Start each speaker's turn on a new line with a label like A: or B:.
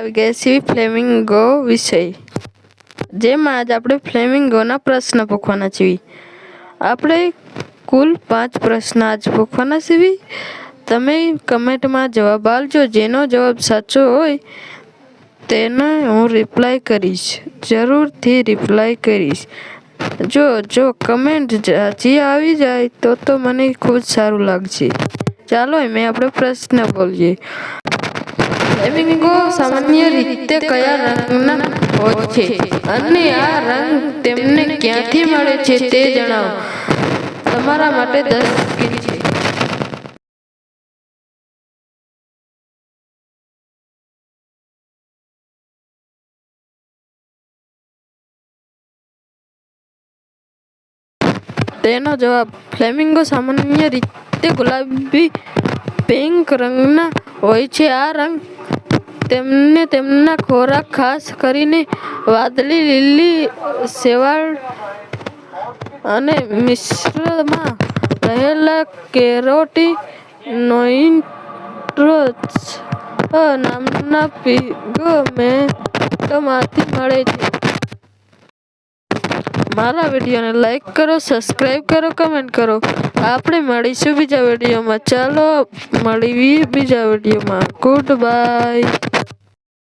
A: આવી ગયા છીએ ફ્લેમિંગો વિષય. જેમાં આજ આપણે ફ્લેમિંગોના પ્રશ્ન પૂછવાના છીએ. આપણે કુલ પાંચ પ્રશ્ન આજ પૂછવાના છીએ. તમે કમેન્ટમાં જવાબ આપજો. જેનો જવાબ સાચો હોય તેને હું રિપ્લાય કરીશ. જરૂરથી રિપ્લાય કરીશ. જો જો કમેન્ટ સાચી આવી જાય તો તો મને ખૂબ સારું લાગશે. ચાલો મેં આપણે પ્રશ્ન બોલીએ. ફ્લેમિંગો સામાન્ય રીતે કયા રંગના હોય છે? અને આ રંગ તેમને ક્યાંથી મળે છે તે જણાવો. તમારા માટે દસ છે. તેનો જવાબ, ફ્લેમિંગો સામાન્ય રીતે ગુલાબી, પિંક રંગના હોય છે. આ રંગ તેમને તેમના ખોરાક ખાસ કરીને વાદળી, લીલી શેવાળ અને મિશ્રમાં રહેલા કેરોટી નોઇન્ટ્રોચ નામના પિગમેન્ટમાંથી મળે છે. મારા વિડીયોને લાઈક કરો, સબસ્ક્રાઈબ કરો, કમેન્ટ કરો. આપણે મળીશું બીજા વિડીયોમાં. ચાલો, મળીએ બીજા વિડીયોમાં. Good bye.